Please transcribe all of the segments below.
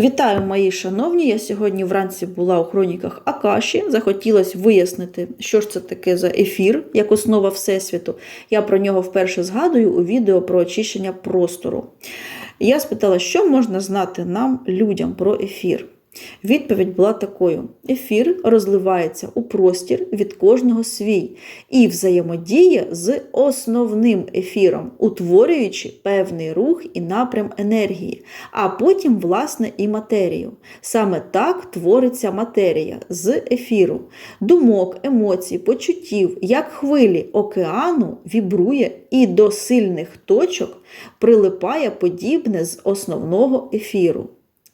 Вітаю, мої шановні! Я сьогодні вранці була у хроніках Акаші. Захотілося вияснити, що ж це таке за ефір, як основа Всесвіту. Я про нього вперше згадую у відео про очищення простору. Я спитала, що можна знати нам, людям, про ефір. Відповідь була такою: ефір розливається у простір від кожного свій і взаємодіє з основним ефіром, утворюючи певний рух і напрям енергії, а потім, власне, і матерію. Саме так твориться матерія з ефіру, думок, емоцій, почуттів, як хвилі океану вібрує і до сильних точок прилипає подібне з основного ефіру.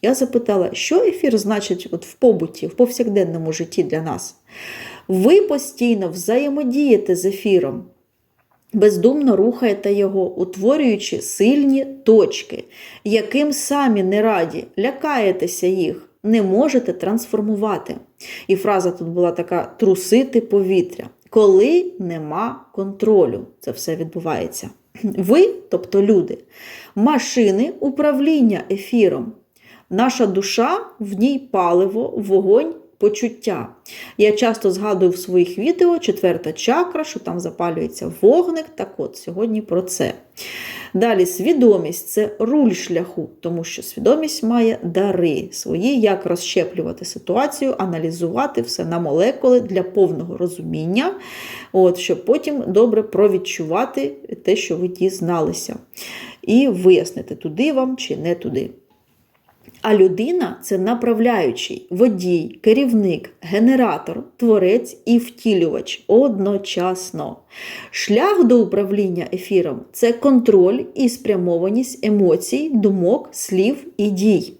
Я запитала, що ефір значить от в побуті, в повсякденному житті для нас. Ви постійно взаємодієте з ефіром, бездумно рухаєте його, утворюючи сильні точки, яким самі не раді, лякаєтеся їх, не можете трансформувати. І фраза тут була така: трусити повітря. Коли нема контролю, це все відбувається. Ви, тобто люди, машини управління ефіром. Наша душа в ній паливо, вогонь, почуття. Я часто згадую в своїх відео четверта чакра, що там запалюється вогник. Так от, сьогодні про це. Далі свідомість це руль шляху, тому що свідомість має дари свої, як розщеплювати ситуацію, аналізувати все на молекули для повного розуміння, от, щоб потім добре провідчувати те, що ви дізналися, і вияснити, туди вам чи не туди. А людина це направляючий, водій, керівник, генератор, творець і втілювач одночасно. Шлях до управління ефіром це контроль і спрямованість емоцій, думок, слів і дій.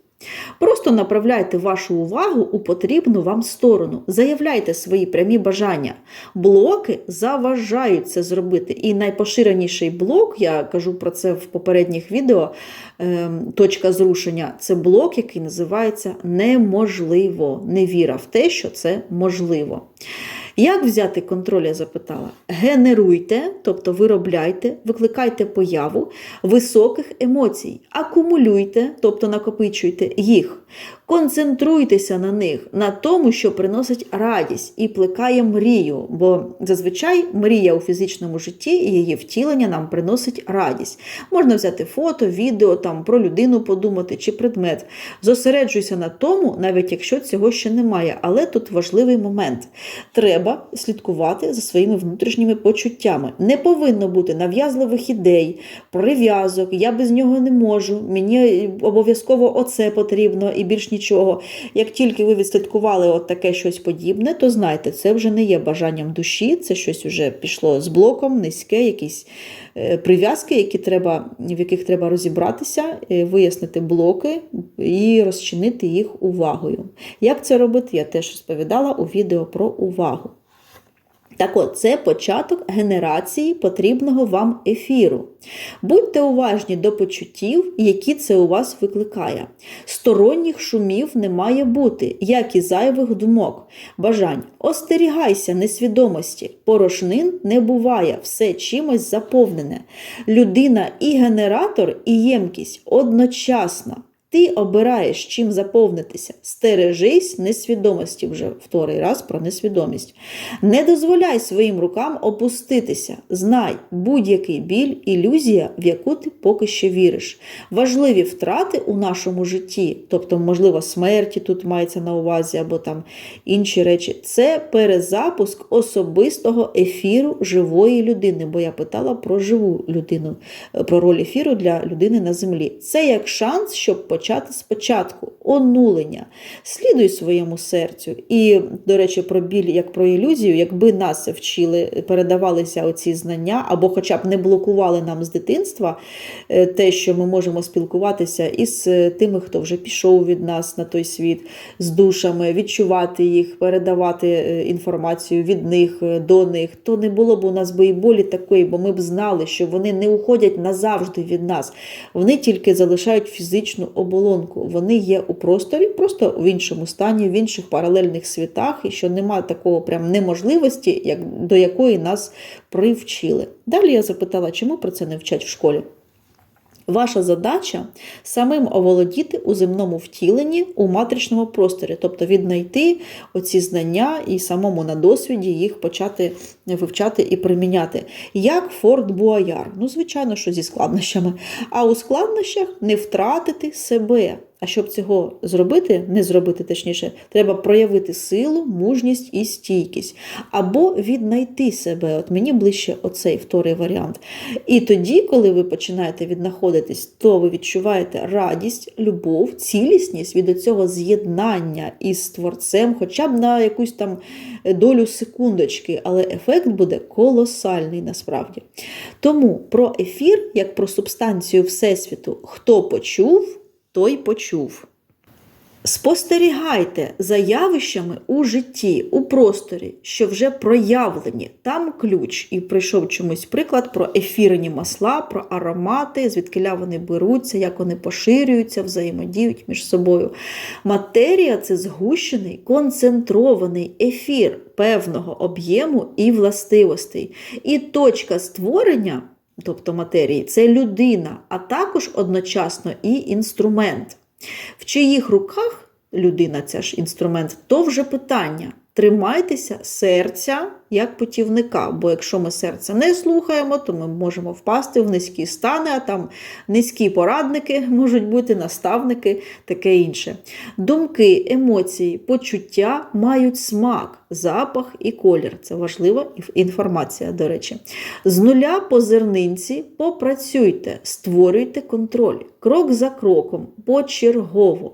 Просто направляйте вашу увагу у потрібну вам сторону, заявляйте свої прямі бажання. Блоки заважають це зробити. І найпоширеніший блок, я кажу про це в попередніх відео, ем, точка зрушення це блок, який називається неможливо. Невіра в те, що це можливо. Як взяти контроль, я запитала? Генеруйте, тобто виробляйте, викликайте появу високих емоцій, акумулюйте, тобто накопичуйте їх, концентруйтеся на них, на тому, що приносить радість і плекає мрію. Бо зазвичай мрія у фізичному житті і її втілення нам приносить радість. Можна взяти фото, відео, там, про людину подумати чи предмет. Зосереджуйся на тому, навіть якщо цього ще немає. Але тут важливий момент. Треба слідкувати за своїми внутрішніми почуттями. Не повинно бути нав'язливих ідей, прив'язок, я без нього не можу, мені обов'язково оце потрібно і більш нічого. Як тільки ви відслідкували от таке щось подібне, то знайте, це вже не є бажанням душі, це щось вже пішло з блоком, низьке, якісь е, прив'язки, які треба, в яких треба розібратися, е, вияснити блоки і розчинити їх увагою. Як це робити, я теж розповідала у відео про увагу. Так от, це початок генерації потрібного вам ефіру. Будьте уважні до почуттів, які це у вас викликає. Сторонніх шумів не має бути, як і зайвих думок, бажань. Остерігайся несвідомості. Порошнин не буває, все чимось заповнене. Людина і генератор, і ємкість одночасно. Ти обираєш чим заповнитися. Стережись несвідомості вже вторий раз про несвідомість. Не дозволяй своїм рукам опуститися. Знай, будь-який біль, ілюзія, в яку ти поки що віриш. Важливі втрати у нашому житті, тобто, можливо, смерті тут мається на увазі, або там інші речі, це перезапуск особистого ефіру живої людини. Бо я питала про живу людину, про роль ефіру для людини на землі. Це як шанс, щоб почати спочатку онулення. Слідуй своєму серцю. І, до речі, про біль як про ілюзію, якби нас вчили, передавалися оці знання, або хоча б не блокували нам з дитинства е, те, що ми можемо спілкуватися із е, тими, хто вже пішов від нас на той світ, з душами, відчувати їх, передавати е, інформацію від них до них, то не було б у нас би і болі такої, бо ми б знали, що вони не уходять назавжди від нас. Вони тільки залишають фізичну оболонку. Вони є у просторі, просто в іншому стані, в інших паралельних світах, і що немає такого прям неможливості, як, до якої нас привчили. Далі я запитала, чому про це не вчать в школі. Ваша задача самим оволодіти у земному втіленні у матричному просторі, тобто віднайти оці знання і самому на досвіді їх почати вивчати і приміняти. Як Форт Буаяр. Ну, звичайно, що зі складнощами. А у складнощах не втратити себе. А щоб цього зробити, не зробити точніше, треба проявити силу, мужність і стійкість. Або віднайти себе. От мені ближче оцей вторий варіант. І тоді, коли ви починаєте віднаходитись, то ви відчуваєте радість, любов, цілісність від цього з'єднання із творцем, хоча б на якусь там долю секундочки, але ефект буде колосальний насправді. Тому про ефір, як про субстанцію Всесвіту, хто почув, той почув. Спостерігайте за явищами у житті, у просторі, що вже проявлені. Там ключ. І прийшов чомусь приклад про ефірні масла, про аромати, звідкиля вони беруться, як вони поширюються, взаємодіють між собою. Матерія це згущений, концентрований ефір певного об'єму і властивостей. І точка створення. Тобто матерії, це людина, а також одночасно і інструмент. В чиїх руках людина, ця ж інструмент, то вже питання. Тримайтеся серця як путівника, бо якщо ми серце не слухаємо, то ми можемо впасти в низькі стани, а там низькі порадники можуть бути, наставники, таке інше. Думки, емоції, почуття мають смак, запах і колір. Це важлива інформація, до речі. З нуля по зернинці попрацюйте, створюйте контроль, крок за кроком, почергово.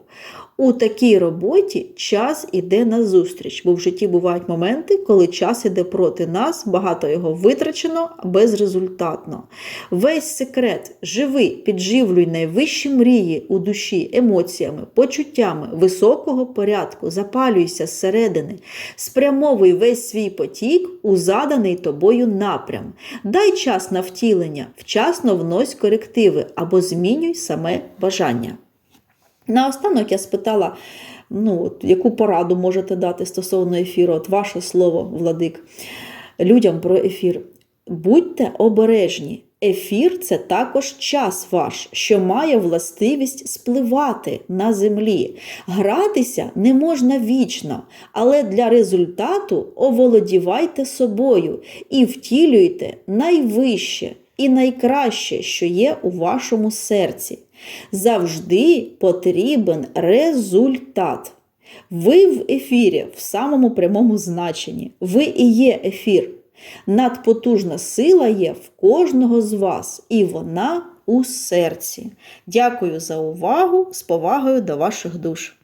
У такій роботі час іде назустріч, бо в житті бувають моменти, коли час іде проти нас, багато його витрачено безрезультатно. Весь секрет живи, підживлюй найвищі мрії у душі емоціями, почуттями високого порядку, запалюйся зсередини, спрямовуй весь свій потік у заданий тобою напрям. Дай час на втілення, вчасно внось корективи або змінюй саме бажання. Наостанок я спитала, ну, от, яку пораду можете дати стосовно ефіру, от ваше слово, Владик, людям про ефір. Будьте обережні. Ефір це також час ваш, що має властивість спливати на землі. Гратися не можна вічно, але для результату оволодівайте собою і втілюйте найвище і найкраще, що є у вашому серці. Завжди потрібен результат. Ви в ефірі в самому прямому значенні. Ви і є ефір. Надпотужна сила є в кожного з вас, і вона у серці. Дякую за увагу, з повагою до ваших душ.